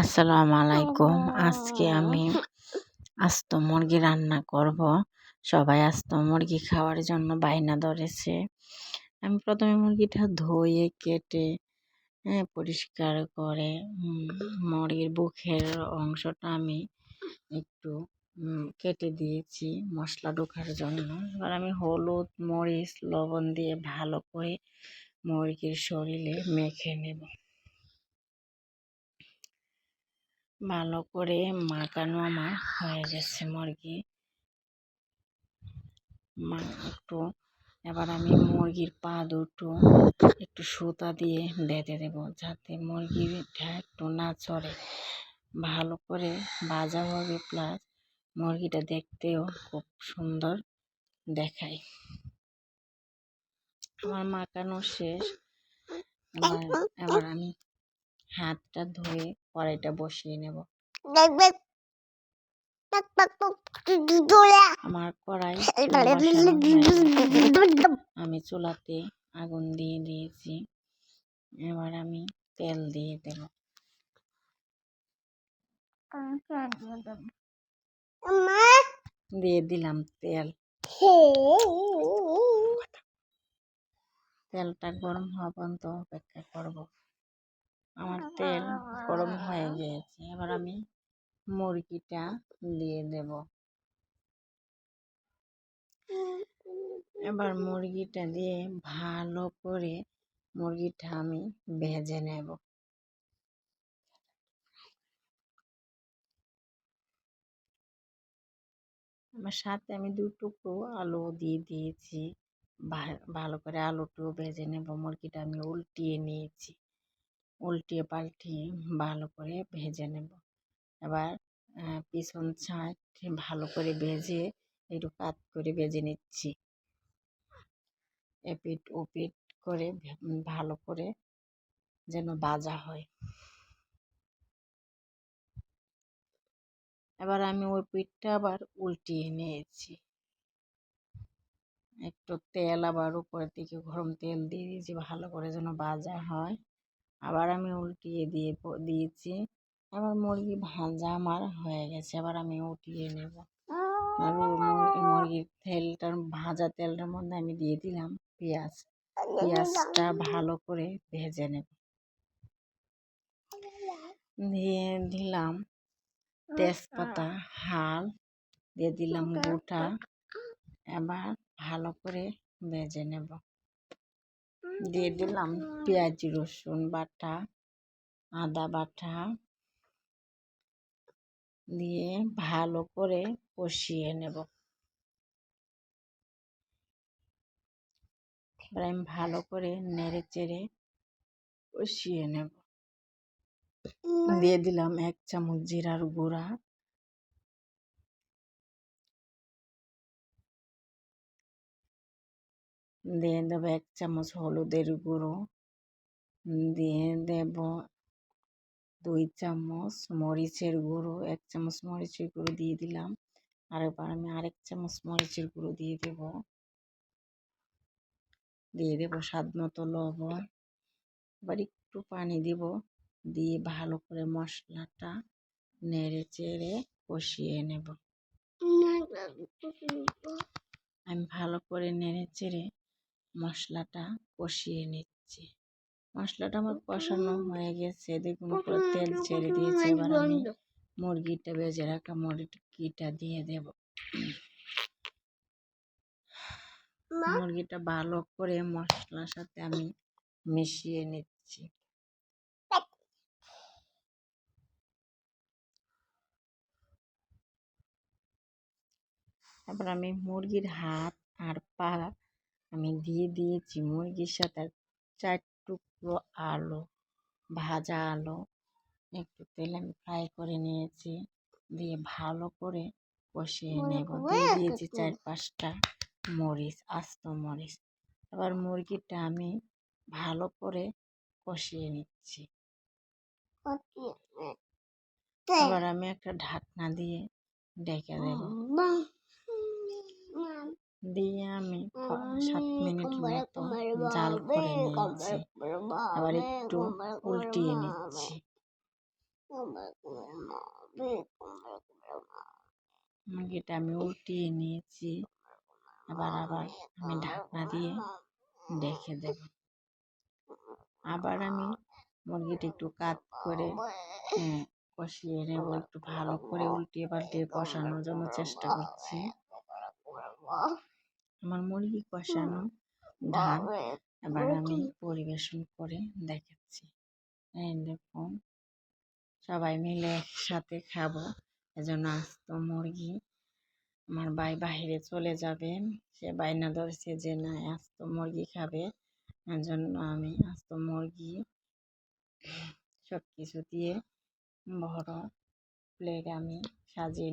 আসসালামু আলাইকুম। আজকে আমি আস্ত মুরগি রান্না করব। সবাই আস্ত মুরগি খাওয়ার জন্য বায়না ধরেছে। আমি প্রথমে মুরগিটা ধুয়ে কেটে হ্যাঁ পরিষ্কার করে মুরগির বুকের অংশটা আমি একটু কেটে দিয়েছি মশলা ঢোকার জন্য। এবার আমি হলুদ মরিচ লবণ দিয়ে ভালো করে মুরগির শরীরে মেখে নেব। ভালো করে মাখানো আমার হয়ে গেছে মুরগি। একটু এবার আমি মুরগির পা দুটো একটু সুতা দিয়ে বেঁধে দেবো যাতে মুরগিটা একটু না চড়ে। ভালো করে ভাজা হবে প্লাস মুরগিটা দেখতেও খুব সুন্দর দেখায়। আমার মাখানো শেষ। এবার আমি হাতটা ধুয়ে কড়াইটা বসিয়ে নেব। আমার কড়াই আমি চুলাতে আগুন দিয়ে দিয়েছি। এবার আমি তেল দিয়ে দেব। দিয়ে দিলাম তেল। তেলটা গরম হওয়া পর্যন্ত অপেক্ষা করব। আমার তেল গরম হয়ে গিয়েছে। এবার আমি মুরগিটা দিয়ে দেব। এবার মুরগিটা দিয়ে ভালো করে মুরগিটা আমি ভেজে নেব। আমার সাথে আমি দু টুকরো আলু দিয়ে দিয়েছি। ভালো করে আলুটিও ভেজে নেব। মুরগিটা আমি উল্টিয়ে নিয়েছি। উল্টিয়ে পাল্টিয়ে ভালো করে ভেজে নেব। এবার পিছন ছাঁট ভালো করে ভেজে একটু কাত করে ভেজে নিচ্ছি। এপিট ওপিট করে ভালো করে যেন বাজা হয়। এবার আমি ওই পিঠটা আবার উল্টিয়ে নিয়েছি। একটু তেল আবার উপরের দিকে গরম তেল দিয়ে দিয়েছি, ভালো করে যেন ভাজা হয়। আবার আমি উল্টিয়ে দিয়ে দিয়েছি। আবার মুরগি ভাজা আমার হয়ে গেছে, এবার আমি উঠিয়ে নেব। আর মুরগির তেলটার, ভাজা তেলটার মধ্যে আমি দিয়ে দিলাম পেঁয়াজ। পেঁয়াজটা ভালো করে ভেজে নেব। দিয়ে দিলাম তেজপাতা, হাল, দিয়ে দিলাম গোটা। এবার ভালো করে ভেজে নেব। দিয়ে দিলাম পেঁয়াজ, রসুন বাটা, আদা বাটা দিয়ে ভালো করে কষিয়ে নেব। আমি ভালো করে নেড়ে চেড়ে কষিয়ে নেব। দিয়ে দিলাম এক চামচ জিরার গুঁড়া। দিয়ে দেবো এক চামচ হলুদের গুঁড়ো। দিয়ে দেব দুই চামচ মরিচের গুঁড়ো। এক চামচ মরিচের গুঁড়ো দিয়ে দিলাম। আর এবার আমি আরেক চামচ মরিচের গুঁড়ো দিয়ে দেব। দিয়ে দেবো স্বাদ মতো লবণ। এবার একটু পানি দিব। দিয়ে ভালো করে মশলাটা নেড়ে চেড়ে কষিয়ে নেব। আমি ভালো করে নেড়ে চেড়ে মশলাটা কষিয়ে নিচ্ছি। মশলাটা আমার কষানো হয়ে গেছে। দেখুন উপরে তেল ছেড়ে দিয়েছে। এবার আমি মুরগিটা বেজে রাখা মুরগিটা দিয়ে দেব। মুরগিটা ভালো করে মশলার সাথে আমি মিশিয়ে নিচ্ছি। তারপর আমি মুরগির হাত আর পা আমি দিয়ে দিয়েছি মুরগির সাথে চার টুকরো আলু ভাজা আলু। একটু তেলে আমি ফ্রাই করে নিয়েছি দিয়ে ভালো করে কষিয়ে নেব। দিয়ে দিয়েছি চার পাঁচটা মরিচ আস্ত মরিচ। এবার মুরগিটা আমি ভালো করে কষিয়ে নিচ্ছি। এবার আমি একটা ঢাকনা দিয়ে ডেকে দেব। দিয়ে আমি সাত মিনিট মতো জাল করে নিয়েছি আবার একটু উল্টিয়ে নিচ্ছি মুরগিটা আমি উল্টিয়ে নিয়েছি আবার আবার আমি ঢাকনা দিয়ে রেখে দেব আবার আমি মুরগিটা একটু কাত করে হ্যাঁ, কষিয়ে নেব একটু ভালো করে উল্টিয়ে পাল্টিয়ে কষানোর জন্য চেষ্টা করছি আমার মুরগি কষানো ধান এবার আমি পরিবেশন করে দেখাচ্ছি। দেখুন সবাই মিলে একসাথে খাব। এজন্য আস্ত মুরগি আমার ভাই বাইরে চলে যাবেন সে বাইনা ধরেছে যে না আস্ত মুরগি খাবে। জন্য আমি আস্ত মুরগি সব কিছু দিয়ে বড় প্লেট আমি সাজিয়ে